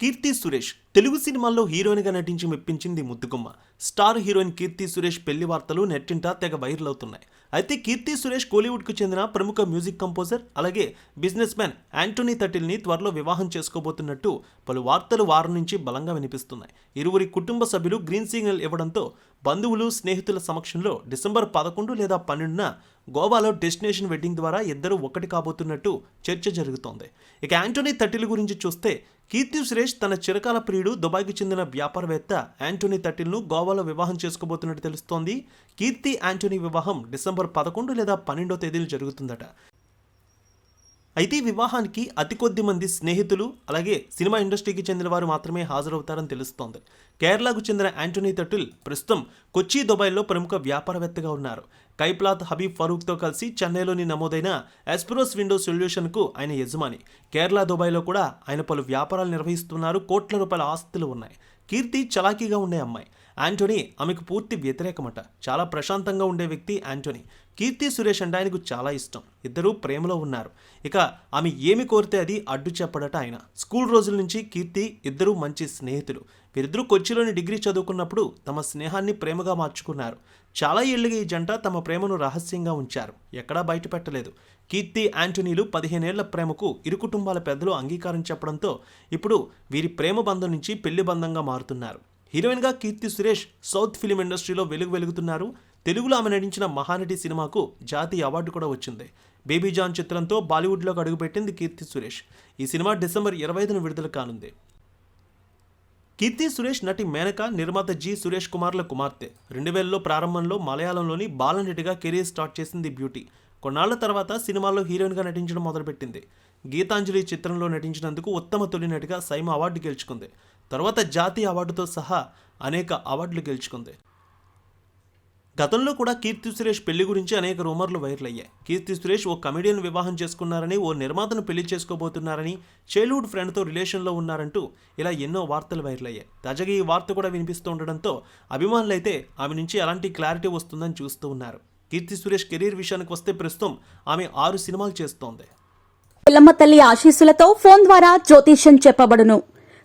కీర్తి సురేష్ తెలుగు సినిమాల్లో హీరోయిన్గా నటించి మెప్పించింది ముద్దుగుమ్మ. స్టార్ హీరోయిన్ కీర్తి సురేష్ పెళ్ళి వార్తలు నెట్టింట తెగ వైరల్ అవుతున్నాయి. అయితే కీర్తి సురేష్ కోలీవుడ్కు చెందిన ప్రముఖ మ్యూజిక్ కంపోజర్ అలాగే బిజినెస్ మ్యాన్ యాంటోనీ తటిల్ని త్వరలో వివాహం చేసుకోబోతున్నట్టు పలు వార్తలు వారం నుంచి బలంగా వినిపిస్తున్నాయి. ఇరువురి కుటుంబ సభ్యులు గ్రీన్ సిగ్నల్ ఇవ్వడంతో బంధువులు స్నేహితుల సమక్షంలో డిసెంబర్ పదకొండు లేదా పన్నెండున గోవాలో డెస్టినేషన్ వెడ్డింగ్ ద్వారా ఇద్దరు ఒకటి కాబోతున్నట్టు చర్చ జరుగుతోంది. ఇక యాంటోనీ తటిల్ గురించి చూస్తే కీర్తి సురేష్ తన చిరకాల ప్రియుడు దుబాయ్కి చెందిన వ్యాపారవేత్త యాంటోనీ తటిల్ను గోవాలో వివాహం చేసుకోబోతున్నట్టు తెలుస్తోంది. కీర్తి యాంటోనీ వివాహం డిసెంబర్ పదకొండు లేదా పన్నెండో తేదీలు జరుగుతుందట. అయితే ఈ వివాహానికి అతి కొద్ది మంది స్నేహితులు అలాగే సినిమా ఇండస్ట్రీకి చెందిన వారు మాత్రమే హాజరవుతారని తెలుస్తోంది. కేరళకు చెందిన యాంటోనీ తటిల్ ప్రస్తుతం కొచ్చి దుబాయ్లో ప్రముఖ వ్యాపారవేత్తగా ఉన్నారు. కైప్లాత్ హబీబ్ ఫరూక్తో కలిసి చెన్నైలోని నమోదైన ఎస్ప్రోస్ విండో సొల్యూషన్కు ఆయన యజమాని. కేరళ దుబాయ్లో కూడా ఆయన పలు వ్యాపారాలు నిర్వహిస్తున్నారు. కోట్ల రూపాయల ఆస్తులు ఉన్నాయి. కీర్తి చలాకీగా ఉండే అమ్మాయి. యాంటోనీ ఆమెకు పూర్తి వ్యతిరేకమట. చాలా ప్రశాంతంగా ఉండే వ్యక్తి యాంటోనీ కీర్తి సురేష్ అంటే ఆయనకు చాలా ఇష్టం. ఇద్దరూ ప్రేమలో ఉన్నారు. ఇక ఆమె ఏమి కోరితే అది అడ్డు చెప్పడట ఆయన. స్కూల్ రోజుల నుంచి కీర్తి ఇద్దరూ మంచి స్నేహితులు. వీరిద్దరూ కొచ్చిలోని డిగ్రీ చదువుకున్నప్పుడు తమ స్నేహాన్ని ప్రేమగా మార్చుకున్నారు. చాలా ఏళ్ళుగా ఈ జంట తమ ప్రేమను రహస్యంగా ఉంచారు. ఎక్కడా బయట పెట్టలేదు. కీర్తి యాంటోనీలు పదిహేనేళ్ళ ప్రేమకు ఇరు కుటుంబాల పెద్దలు అంగీకారం చెప్పడంతో ఇప్పుడు వీరి ప్రేమ బంధం నుంచి పెళ్ళి బంధంగా మారుతున్నారు. హీరోయిన్గా కీర్తి సురేష్ సౌత్ ఫిలిం ఇండస్ట్రీలో వెలుగు వెలుగుతున్నారు. తెలుగులో ఆమె నటించిన మహానటి సినిమాకు జాతీయ అవార్డు కూడా వచ్చింది. బేబీ జాన్ చిత్రంతో బాలీవుడ్లోకి అడుగుపెట్టింది కీర్తి సురేష్. ఈ సినిమా డిసెంబర్ ఇరవై ఐదున విడుదల కానుంది. కీర్తి సురేష్ నటి మేనక నిర్మాత జి సురేష్ కుమార్ల కుమార్తె. రెండు వేలలో ప్రారంభంలో మలయాళంలోని బాలనటిగా కెరీర్ స్టార్ట్ చేసింది బ్యూటీ. కొన్నాళ్ళ తర్వాత సినిమాల్లో హీరోయిన్గా నటించడం మొదలుపెట్టింది. గీతాంజలి చిత్రంలో నటించినందుకు ఉత్తమ తొలి నటిగా సైమ అవార్డు గెలుచుకుంది. తర్వాత జాతీయ అవార్డుతో సహా అనేక అవార్డులు గెలుచుకుంది. గతంలో కూడా కీర్తి సురేష్ పెళ్ళి గురించి అనేక రూమర్లు వైరల్ అయ్యాయి కీర్తి సురేష్ ఓ కమెడియన్ వివాహం చేసుకున్నారని ఓ నిర్మాతను పెళ్ళి చేసుకోబోతున్నారని చైల్డ్హుడ్ ఫ్రెండ్తో రిలేషన్లో ఉన్నారంటూ ఇలా ఎన్నో వార్తలు వైరల్ అయ్యాయి తాజాగా ఈ వార్త కూడా వినిపిస్తూ ఉండడంతో అభిమానులైతే ఆమె నుంచి ఎలాంటి క్లారిటీ వస్తుందని చూస్తూ ఉన్నారు. కీర్తి సురేష్ కెరీర్ విషయానికి వస్తే ప్రస్తుతం ఆమె ఆరు సినిమాలు చేస్తోంది. పిల్లమ్మ తల్లి ఆశీస్సులతో ఫోన్ ద్వారా జ్యోతిష్యం చెప్పబడును.